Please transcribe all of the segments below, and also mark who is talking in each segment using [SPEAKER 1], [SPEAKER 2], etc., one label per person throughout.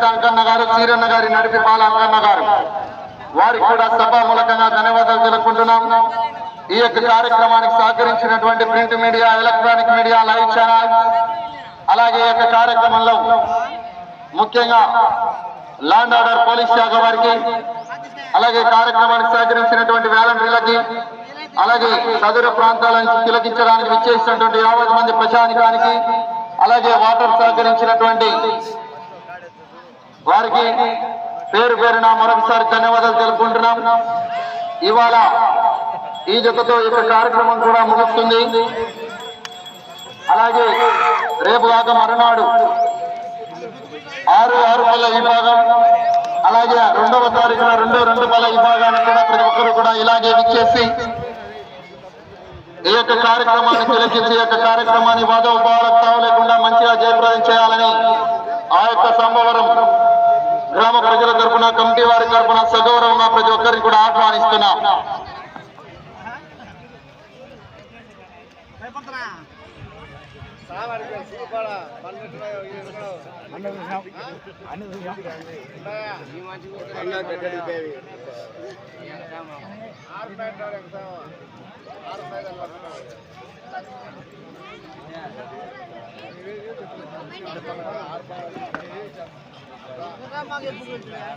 [SPEAKER 1] లలిత అంకన్న గారు చీరన్న గారి నడిపిపాల అంకన్న గారు వారికి కూడా సభామూలకంగా ధన్యవాదాలు తెలుపుకుంటున్నాం. ఈ యొక్క కార్యక్రమానికి సహకరించినటువంటి print media electronic media live channel అలాగే ఈ యొక్క కార్యక్రమంలో ముఖ్యంగా లాండ్ ఆర్డర్ పోలీస్ శాఖ వారికి అలాగే కార్యక్రమానికి సహకరించినటువంటి వాలంటీర్లకి అలాగే సదర ప్రాంతాల నుంచి తిలకించడానికి విచ్చేసినటువంటి యాభై మంది ప్రజానికానికి అలాగే వాటర్ సహకరించినటువంటి వారికి పేరు పేరున మరొకసారి ధన్యవాదాలు తెలుపుకుంటున్నాం. ఇవాళ ఈ జతతో ఈ యొక్క కార్యక్రమం కూడా ముగుస్తుంది. అలాగే రేపు కాక మరునాడు ఆరు ఆరు పల్ల విభాగం అలాగే రెండవ తారీఖున రెండు రెండు పల్ల విభాగాన్ని కూడా ప్రతి ఒక్కరు కూడా ఇలాగే విచ్చేసి ఈ యొక్క కార్యక్రమాన్ని తిలకించి ఈ యొక్క కార్యక్రమాన్ని వాదోపాలకు తావు లేకుండా మంచిగా జయప్రదం చేయాలని ఆ యొక్క సంభవరం గ్రామ ప్రజల తరపున కమిటీ వారి తరపున సగౌరవంగా ప్రతి ఒక్కరిని కూడా ఆహ్వానిస్తున్నాం.
[SPEAKER 2] 과감하게 불을 줘야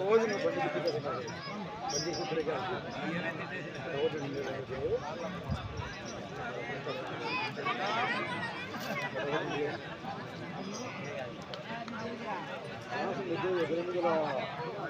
[SPEAKER 2] రోజున బండి కుట్టుకుంటున్నారు బండి కుట్టుగా రోజు ఎదురు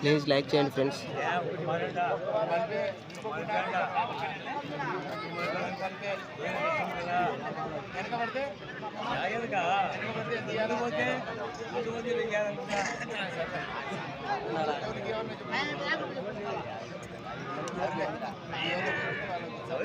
[SPEAKER 2] ప్లీజ్ లైక్ చేయండి ఫ్రెండ్స్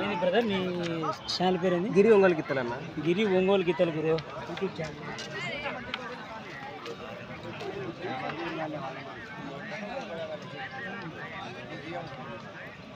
[SPEAKER 3] ఏంది బ్రదర్ నీ ఛానల్ పేరు ఏంది
[SPEAKER 2] గిరి ఒంగోలు గిత్తలన్న
[SPEAKER 3] గిరి ఒంగోలు గీతలు గురు. యూట్యూబ్ ఛానల్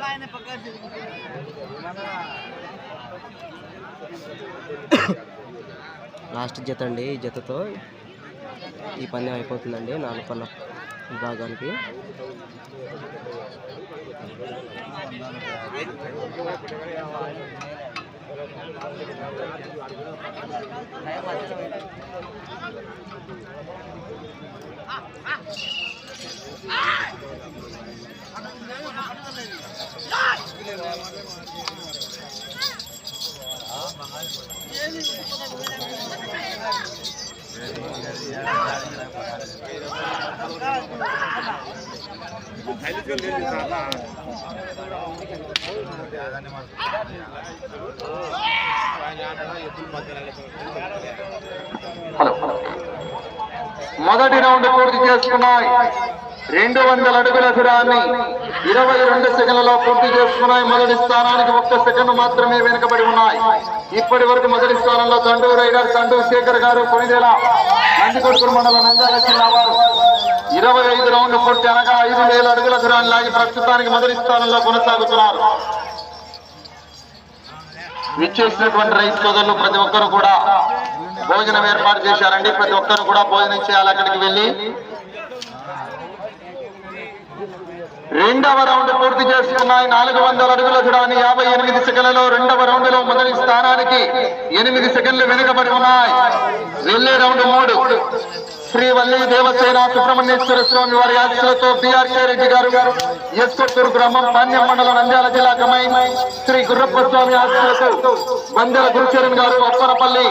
[SPEAKER 4] ఆయన
[SPEAKER 2] లాస్ట్ జత అండి ఈ జతతో ఈ పందెం అయిపోతుందండి నాలుగు పళ్ళ విభాగానికి
[SPEAKER 1] హలో మొదటి రౌండ్ పూర్తి చేసుకున్నాయి. రెండు వందల అడుగుల దూరాన్ని ఇరవై రెండు సెకండ్లలో పూర్తి చేసుకున్నాయి. మొదటి స్థానానికి ఒక్క సెకండ్ మాత్రమే వెనుకబడి ఉన్నాయి. ఇప్పటి వరకు మొదటి స్థానంలో తండూ రైడర్ తండూ శేఖర్ గారు కొనిదేల నందికొడుకురు మండలం నంద్యాల జిల్లా వారు. ఇరవై ఐదు రౌండ్లు పూర్తి అనగా ఐదు వేల అడుగుల దూరాన్ని లాగి ప్రస్తుతానికి మొదటి స్థానంలో కొనసాగుతున్నారు. విచ్చేసినటువంటి రైతు సోదరులు ప్రతి ఒక్కరు కూడా భోజనం ఏర్పాటు చేశారండి. ప్రతి ఒక్కరు కూడా భోజనం చేయాలి అక్కడికి వెళ్ళి. రెండవ రౌండ్ పూర్తి చేసుకున్నాయి నాలుగు వందల అడుగుల చూడాన్ని యాభై ఎనిమిది సెకండ్లలో రెండవ రౌండ్లో మొదటి స్థానానికి ఎనిమిది సెకండ్లు వెనుకబడి ఉన్నాయి. వెళ్ళే రౌండ్ మూడు. శ్రీ వల్లి దేవసేన సుబ్రహ్మణ్యేశ్వర స్వామి వారి ఆశీస్సులతో బిఆర్కే రెడ్డి గారు ఎస్కొత్తూరు గ్రామం మాన్యం మండలం నంద్యాల జిల్లా కమై శ్రీ గుర్రప్ప స్వామి ఆశీస్సులతో వందల గురుచరణ్ గారు అప్పనపల్లి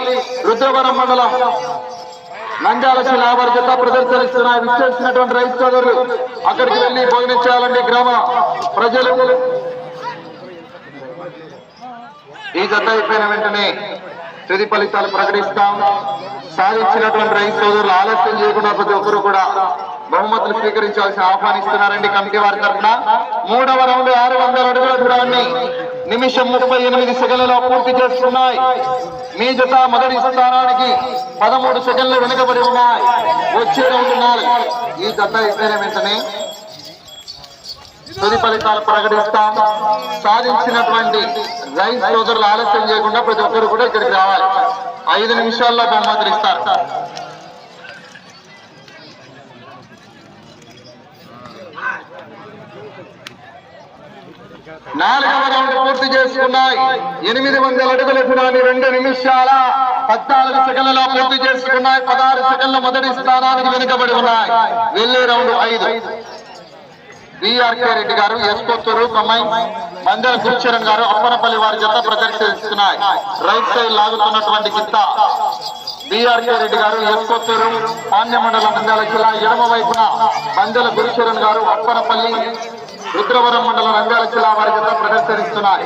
[SPEAKER 1] రుద్రవరం మండలం నంద్యాల జిల్లా జత ప్రదర్శనిస్తున్న విచ్చేసినటువంటి రైతు సోదరులు అక్కడికి వెళ్ళి భోజనం చేయాలండి గ్రామ ప్రజలు ఈ జత అయిపోయిన వెంటనే తుది ఫలితాలు ప్రకటిస్తాం. సాధించినటువంటి రైతు సోదరులు ఆలస్యం చేయకుండా ప్రతి ఒక్కరు కూడా బహుమతులు స్వీకరించాల్సి ఆహ్వానిస్తున్నారండి కమిటీ వారి తరఫున. మూడవ రౌండ్ ఆరు వందల అడుగుల దూరాన్ని నిమిషం ముప్పై ఎనిమిది సెకండ్లలో పూర్తి చేస్తున్నాయి. మీ జత మొదటి స్థానానికి పదమూడు సెకండ్లు వెనుకబడి ఉన్నాయి. వచ్చే రౌండ్ నాలుగు. ఈ జత అయిపోయిన వెంటనే తుది ఫలితాలు ప్రకటిస్తాం. సాధించినటువంటి రైస్ సోదరులు ఆలస్యం చేయకుండా ప్రతి ఒక్కరు కూడా ఇక్కడికి రావాలి. ఐదు నిమిషాల్లో బహుమతులు ఇస్తారు. నాలుగవ రౌండ్ పూర్తి చేసుకున్నాయి. ఎనిమిది వందల అడుగుల దూరాన్ని రెండు నిమిషాల పద్నాలుగు సెకండ్లలో పూర్తి చేసుకున్నాయి. పదహారు సెకండ్ల మొదటి స్థానానికి వెనుకబడి ఉన్నాయి. వెళ్ళే రౌండ్ ఐదు. బిఆర్కే రెడ్డి గారు ఎస్కొత్తూరు కొమ్మై మందల గురుచరణ్ గారు అప్పనపల్లి వారి జత ప్రదర్శిస్తున్నాయి. రైట్ సైడ్ లాగుతున్నటువంటి గిత్త బిఆర్కే రెడ్డి గారు ఎస్కొత్తూరు పాండ్య మండలం నంద్యాల జిల్లా ఎడమ వైపున మందల గురుచరణ్ గారు అప్పనపల్లి రుద్రవరం మండలం రంగాల జిల్లా వారి జత ప్రదర్శనిస్తున్నాయి.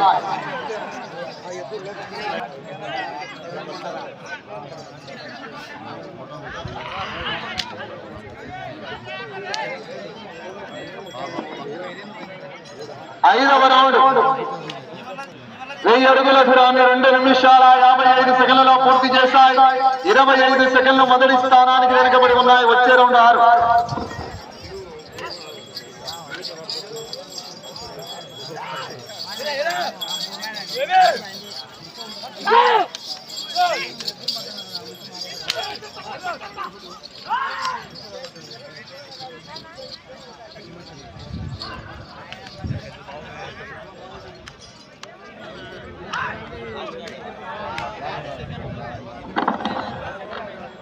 [SPEAKER 1] ఐదవ రౌండ్. వెయ్యి అడుగుల దూరాన్ని రెండు నిమిషాల యాభై ఐదు సెకండ్లలో పూర్తి చేశాయి. ఇరవై ఐదు సెకండ్లు మొదటి స్థానానికి వెనుకబడి ఉన్నాయి. వచ్చే రౌండ్ ఆరు.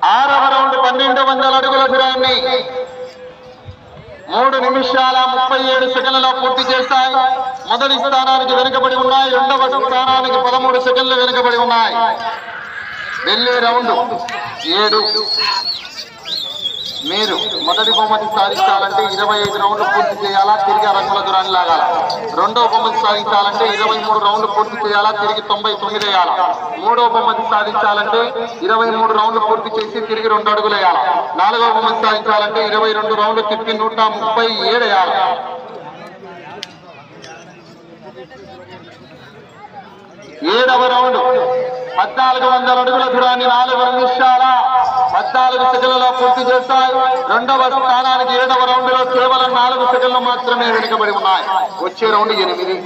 [SPEAKER 1] ఆరవ రౌండ్ పన్నెండు వందల అడుగుల ఫిరాన్ని మూడు నిమిషాల ముప్పై ఏడు సెకండ్లలో పూర్తి చేశాయి మొదటి స్థానానికి వెనుకబడి ఉన్నాయి. రెండవ స్థానానికి పదమూడు సెకండ్లు వెనుకబడి ఉన్నాయి. వెళ్ళే రౌండ్. ఏడు. మీరు మొదటి బహుమతి సాధించాలంటే ఇరవై ఐదు రౌండ్లు పూర్తి చేయాలా? తిరిగి ఆ రంగుల దూరాన్ని లాగాల? రెండవ బహుమతి సాధించాలంటే ఇరవై మూడు రౌండ్లు పూర్తి చేయాలా? తిరిగి తొంభై తొమ్మిది వేయాలా? మూడవ బహుమతి సాధించాలంటే ఇరవై మూడు రౌండ్లు పూర్తి చేసి తిరిగి రెండు అడుగులు వేయాలి? నాలుగవ బహుమతి సాధించాలంటే ఇరవై రెండు రౌండ్లు తిప్పి నూట ముప్పై ఏడు వేయాలి? ఏడవ రౌండ్ పద్నాలుగు వందల అడుగుల దూరాన్ని నాలుగు నిమిషాలు నాలుగు సెకండ్లలో పూర్తి చేస్తాయి. రెండవ స్థానానికి ఏడవ రౌండ్లో కేవలం నాలుగు సెకండ్లు మాత్రమే వెనుకబడి ఉన్నాయి. వచ్చే రౌండ్ ఎనిమిది.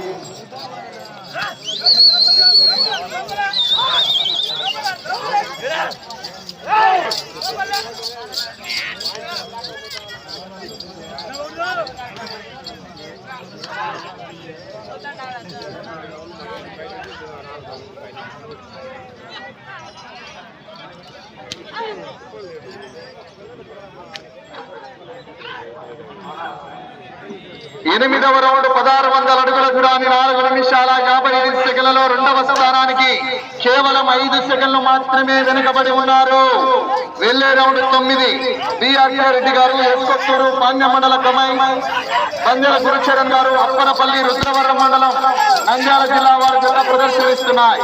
[SPEAKER 1] ఎనిమిదవ రౌండ్ పదహారు వందల అడుగుల దూరాన్ని నాలుగు నిమిషాల యాభై ఐదు సెకండ్లలో రెండవ స్థానానికి కేవలం ఐదు సెకండ్లు మాత్రమే వెనుకబడి ఉన్నారు. వెళ్ళే రౌండ్ తొమ్మిది. బిఆర్కే రెడ్డి గారు ఎస్కొత్తూరు పాండ్య మండల కమై పందెల గురుచరణ్ గారు అప్పనపల్లి రుద్రవరం మండలం నంద్యాల జిల్లా వారి జత ప్రదర్శనిస్తున్నాయి.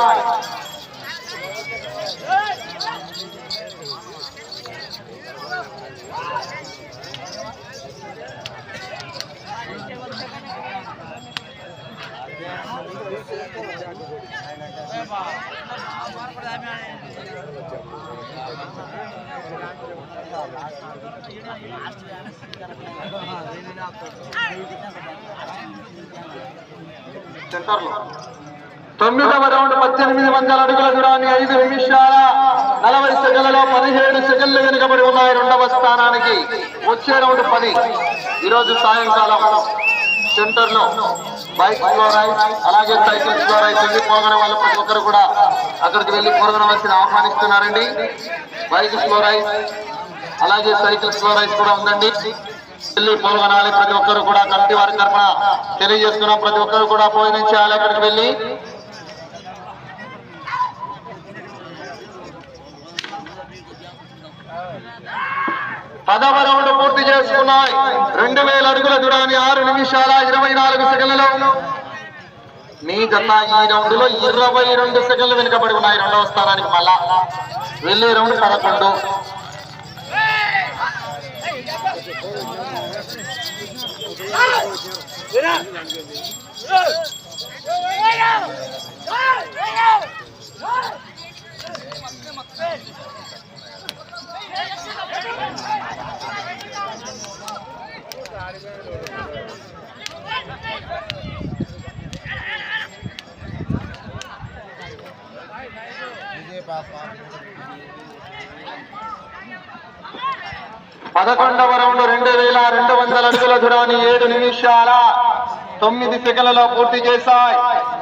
[SPEAKER 1] తొమ్మిదవ రౌండ్ పద్దెనిమిది వందల అడుగుల దూరాన్ని ఐదు నిమిషాల నలభై సెకండ్లలో పదిహేడు సెకండ్లు వెనుకబడి ఉన్నాయి. రెండవ స్థానానికి వచ్చే రౌండ్ పది. ఈరోజు సాయంకాలం సెంటర్లో బైక్ ద్వారా అలాగే సైకిల్ ద్వారా వెళ్ళి పోగొన వాళ్ళు ప్రతి ఒక్కరు కూడా అక్కడికి వెళ్ళి పోగొనవలసిన ఆహ్వానిస్తున్నారండి బైక్ ఫ్లోరైజ్ అలాగే సైకిల్ ఫ్లోరైజ్ కూడా ఉందండి. వెళ్ళి పాల్గొనాలి ప్రతి ఒక్కరు కూడా. కమిటీ వారి తరఫున తెలియజేస్తున్నాం. ప్రతి ఒక్కరు కూడా భోజనం చేయాలి అక్కడికి వెళ్ళి. పదవ రౌండ్ పూర్తి చేసుకున్నాయి. రెండు వేల అడుగుల దూరాన్ని ఆరు నిమిషాల ఇరవై నాలుగు సెకండ్లలో. మీ గత ఈ రౌండ్లో ఇరవై రెండు సెకండ్లు వెనుకబడి ఉన్నాయి. రెండవ స్థానానికి మళ్ళా. వెళ్ళే రౌండ్ పదకొండు. పదకొండవ రౌండ్ రెండు వేల రెండు వందల అడుగుల దూరాన్ని ఏడు నిమిషాల తొమ్మిది సెకండ్లలో పూర్తి చేశాయి.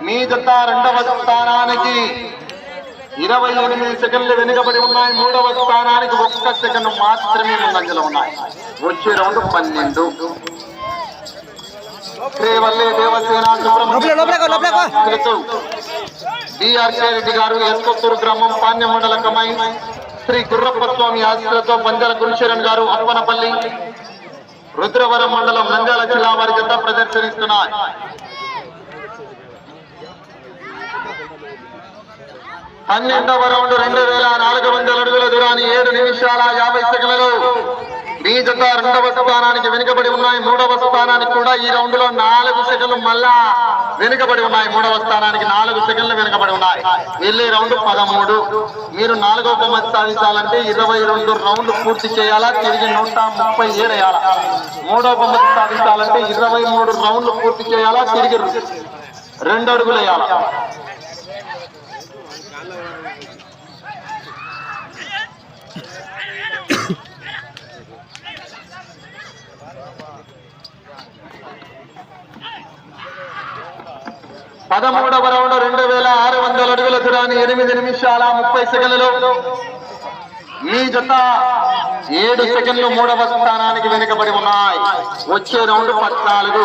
[SPEAKER 1] మీ జత రెండవ స్థానానికి ఇరవై ఎనిమిది సెకండ్లు వెనుకబడి ఉన్నాయి. మూడవ స్థానానికి ఒక్క సెకండ్ మాత్రమే ముందంజలో ఉన్నాయి. వచ్చే రౌండ్ పన్నెండు. రెడ్డి గారు ఎస్కొత్తూరు గ్రామం పాణ్య మండల కమై. శ్రీ గుర్రప్ప స్వామి ఆశీస్సులతో పంజల గురుశరణ్ గారు అప్పనపల్లి. రుద్రవరం మండలం నంద్యాల జిల్లా వారి జత ప్రదర్శనిస్తున్నాయి. పన్నెండవ రౌండ్ రెండు వేల నాలుగు వందల అడుగుల దూరాన్ని ఏడు నిమిషాల యాభై సెకండ్లలో మీ జత రెండవ స్థానానికి వెనుకబడి ఉన్నాయి. మూడవ స్థానానికి కూడా ఈ రౌండ్లో నాలుగు సెకండ్లు మళ్ళా వెనుకబడి ఉన్నాయి. మూడవ స్థానానికి నాలుగు సెకండ్లు వెనుకబడి ఉన్నాయి. వెళ్ళే రౌండ్ పదమూడు. మీరు నాలుగవ బహుమతి సాధించాలంటే ఇరవై రెండు రౌండ్లు పూర్తి చేయాలా? తిరిగి నూట ముప్పై ఏడు మూడవ బహుమతి సాధించాలంటే ఇరవై మూడు రౌండ్లు పూర్తి చేయాలా? తిరిగి రెండు అడుగులు వేయాలా? పదమూడవ రౌండ్ రెండు వేల ఆరు వందల అడుగుల దూరాన్ని ఎనిమిది నిమిషాల ముప్పై సెకండ్లలో మీ జత ఏడు సెకండ్లు మూడవ స్థానానికి వెనుకబడి ఉన్నాయి వచ్చే రౌండ్ పద్నాలుగు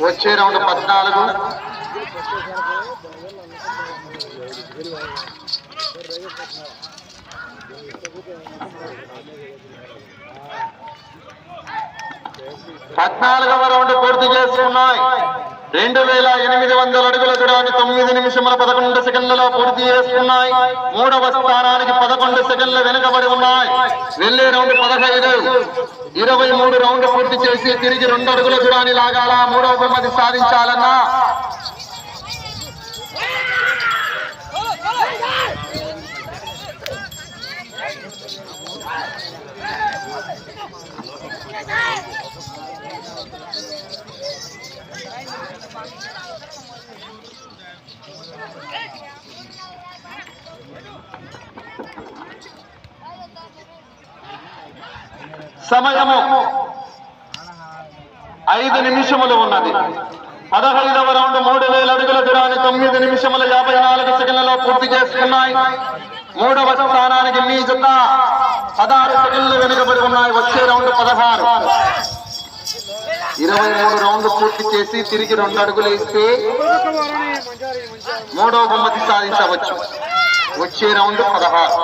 [SPEAKER 1] వచ్చే రౌండ్ పద్నాలుగు Thank you. పద్నాలుగవ రౌండ్ పూర్తి ఉన్నాయి. రెండు వేల ఎనిమిది వందల అడుగుల దూరాన్ని తొమ్మిది నిమిషముల పదకొండు సెకండ్లలో పూర్తి చేస్తున్నాయి మూడవ స్థానానికి పదకొండు సెకండ్లు వెనుకబడి ఉన్నాయి. వెళ్ళే రౌండ్ పదహైదు. ఇరవై మూడు రౌండ్ పూర్తి చేసి తిరిగి రెండు అడుగుల దూరాన్ని లాగాల? మూడవ బహుమతి సాధించాలన్నా? సమయము ఐదు నిమిషములు ఉన్నది. పదహైదవ రౌండ్ మూడు వేల అడుగుల దూరాన్ని తొమ్మిది నిమిషముల యాభై నాలుగు సెకండ్లలో పూర్తి చేసుకున్నాయి. మూడవ స్థానానికి మీ జత పదహారు సెకండ్లు వెనుకబడి ఉన్నాయి. వచ్చే రౌండ్ పదహారు. ఇరవై మూడు రౌండ్లు పూర్తి చేసి తిరిగి రెండు అడుగులు వేస్తే మూడవ బహుమతి సాధించవచ్చు. వచ్చే రౌండ్ పదహారు.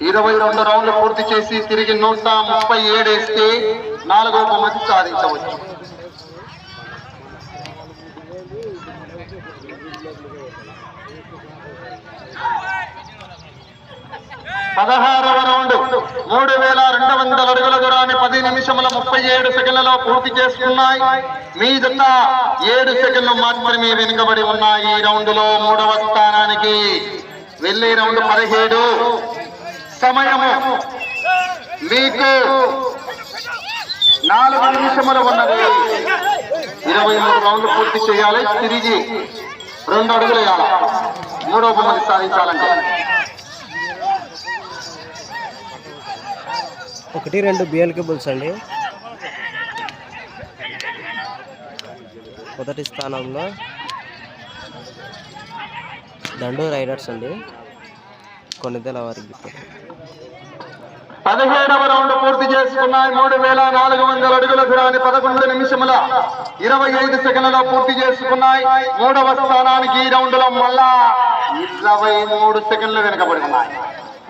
[SPEAKER 1] ఇరవై రెండు రౌండ్లు పూర్తి చేసి తిరిగి నూట ముప్పై ఏడు వేస్తే నాలుగవ బహుమతి సాధించవచ్చు. పదహారవ రౌండ్ మూడు వేల రెండు వందల అడుగుల దూరాన్ని పది నిమిషముల ముప్పై ఏడు సెకండ్లలో పూర్తి చేసుకున్నాయి. మీ జత ఏడు సెకండ్లు మాత్రమే వెనుకబడి ఉన్నాయి ఈ రౌండ్లో మూడవ స్థానానికి. వెళ్ళే రౌండ్ పదిహేడు. సమయము. మీకు నాలుగు నిమిషములు ఉన్నది. ఇరవై మూడు రౌండ్లు పూర్తి చేయాలి. తిరిగి రెండు అడుగులు వేయాలి. మూడో బొమ్మది సాధించాలంటే.
[SPEAKER 2] ఒకటి రెండు బిఎల్ కేబుల్స్ అండి. మొదటి స్థానంలో దండు రైడర్స్ అండి. వారికి
[SPEAKER 1] పదిహేడవ రౌండ్ పూర్తి చేసుకున్నాయి మూడు వేల నాలుగు వందల అడుగుల దూరాన్ని పదకొండు నిమిషముల ఇరవై ఐదు సెకండ్లలో పూర్తి చేసుకున్నాయి మూడవ స్థానానికి ఈ రౌండ్లో మళ్ళా ఇరవై మూడు సెకండ్లు వెనుకబడి ఉన్నాయి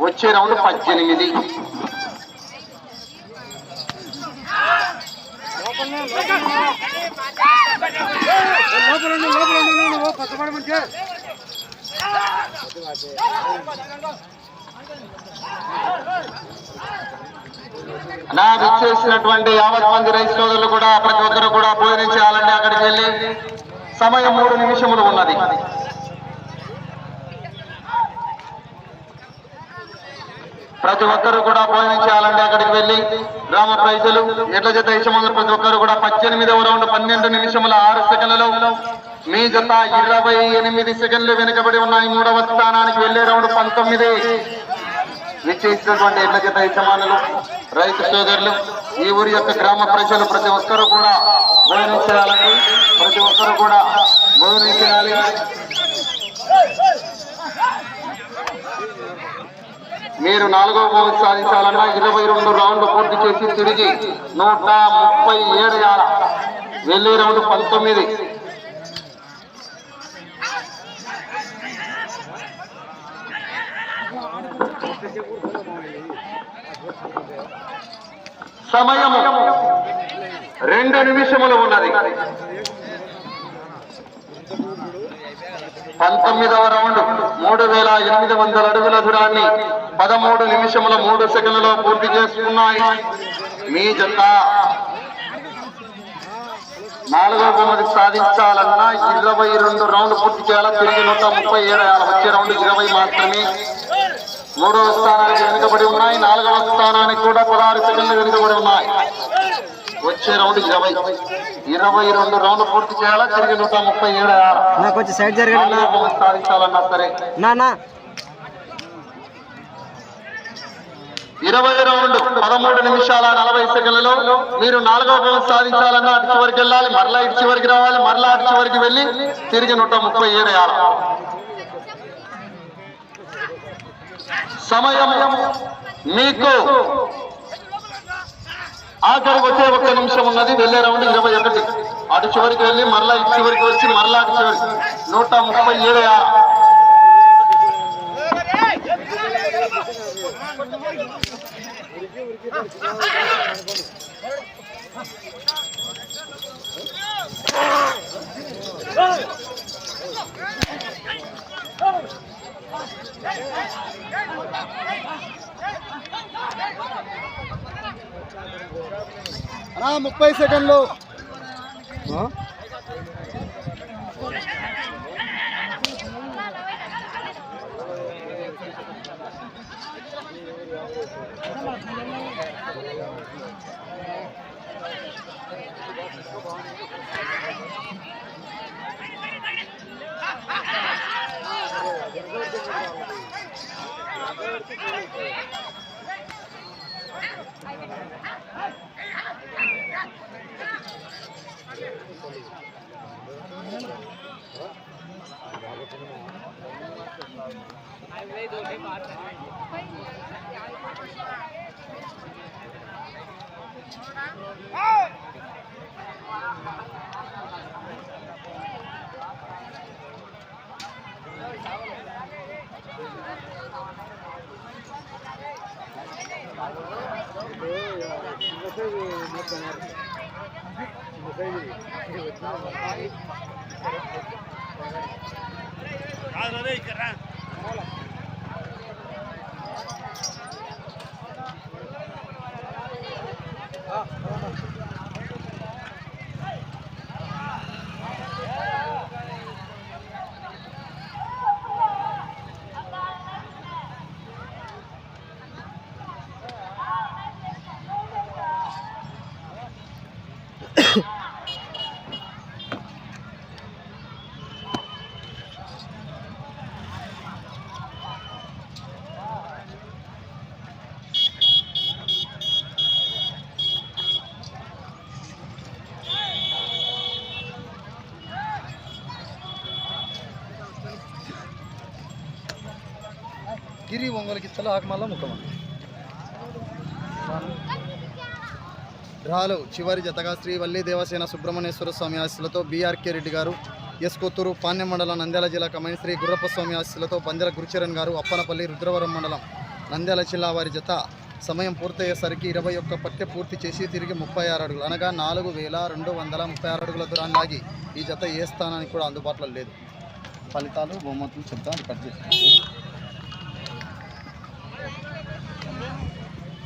[SPEAKER 1] వచ్చే రౌండ్ పద్దెనిమిది
[SPEAKER 3] లోపల ఉండు, లోపల
[SPEAKER 1] నా విచ్చేసినటువంటి యావత్ మంది రైతు సోదరులు కూడా ప్రతి ఒక్కరు కూడా భోజనం చేయాలంటే అక్కడికి వెళ్ళి సమయం మూడు నిమిషములు ఉన్నది. ప్రతి ఒక్కరు కూడా భోజనం చేయాలంటే అక్కడికి వెళ్ళి గ్రామ ప్రజలు ఎట్ల జత యజమానులు ప్రతి ఒక్కరు కూడా పద్దెనిమిదవ రౌండ్ పన్నెండు నిమిషముల ఆరు సెకండ్లలో మీ జత ఇరవై ఎనిమిది సెకండ్లు వెనుకబడి ఉన్నాయి. మూడవ స్థానానికి వెళ్ళే రౌండ్ పంతొమ్మిది. నిశ్చయించినటువంటి ఎడ్ల జత యజమానులు రైతు సోదరులు ఈ ఊరి యొక్క గ్రామ ప్రజలు ప్రతి ఒక్కరూ కూడా భోజనం చేయాలని ప్రతి ఒక్కరూ కూడా భోజనం చేయాలి మీరు నాలుగో బహుమతి సాధించాలన్నా ఇరవై రెండు రౌండ్లు పూర్తి చేసి తిరిగి నూట ముప్పై ఏడు యాల వెళ్ళే రౌండ్ పంతొమ్మిది. సమయము రెండు నిమిషములు ఉన్నది. పంతొమ్మిదవ రౌండ్ మూడు వేల ఎనిమిది వందల అడుగుల దూరాన్ని పదమూడు నిమిషముల మూడు సెకండ్లలో పూర్తి చేసుకున్నాయి. మీ జత నాలుగో బహుమతి సాధించాలన్నా ఇరవై రెండు రౌండ్ పూర్తి చేయాలా? తిరిగి నూట ముప్పై ఏడు వచ్చే రౌండ్ ఇరవై మాత్రమే. మూడవ స్థానానికి వెనుకబడి ఉన్నాయి. నాలుగవ స్థానానికి కూడా పదహారు సెకండ్లు వెనుకబడి ఉన్నాయి. వచ్చే రౌండ్ ఇరవై. ఇరవై రెండు రౌండ్ పూర్తి చేయాలా? తిరిగి నూట ముప్పై ఏడు
[SPEAKER 2] నాకు సైడ్ జరగండి
[SPEAKER 1] బహుమతి సాధించాలన్నా సరే.
[SPEAKER 2] నా
[SPEAKER 1] ఇరవై రౌండ్ పదమూడు నిమిషాల నలభై సెకండ్లలో మీరు నాలుగో బహుమతి సాధించాలన్నా అటు చివరికి వెళ్ళాలి మరలా ఇటు చివరికి రావాలి మరలా అటు చివరికి వెళ్ళి తిరిగి నూట ముప్పై ఏడు సమయం మీకు ఆఖరికి వచ్చే ఒక్క నిమిషం ఉన్నది. వెళ్ళే రౌండ్ ఇరవై ఒకటి. అటు చివరికి వెళ్ళి మరలా ఇటు చివరికి వచ్చి మరలా అటు చివరికి నూట ముప్పై ఏడు వేయాలి
[SPEAKER 3] ముప్పై సెకండ్లు.
[SPEAKER 4] గిరి ఒంగోలుకి ఇచ్చల ఆకమల్ల ముఖ్యమంత్రి రాలు చివరి జతగా శ్రీ వల్లి దేవసేన సుబ్రహ్మణ్యేశ్వర స్వామి ఆశీస్సులతో బీఆర్కే రెడ్డి గారు ఎస్ కొత్తూరు పాణ్యం మండలం నంద్యాల జిల్లా కమని శ్రీ గుర్రప్ప స్వామి ఆశీస్సులతో బంజల గురుచరణ్ గారు అప్పనపల్లి రుద్రవరం మండలం నంద్యాల జిల్లా వారి జత సమయం పూర్తయ్యేసరికి ఇరవై ఒక్క పట్టె పూర్తి చేసి తిరిగి ముప్పై ఆరు అడుగులు అనగా నాలుగు వేల రెండు వందల ముప్పై ఆరు అడుగుల దూరాన్ని లాగి ఈ జత ఏ స్థానానికి కూడా అందుబాటులో లేదు. ఫలితాలు బహుమతులు చెప్తాను కట్ చేసి.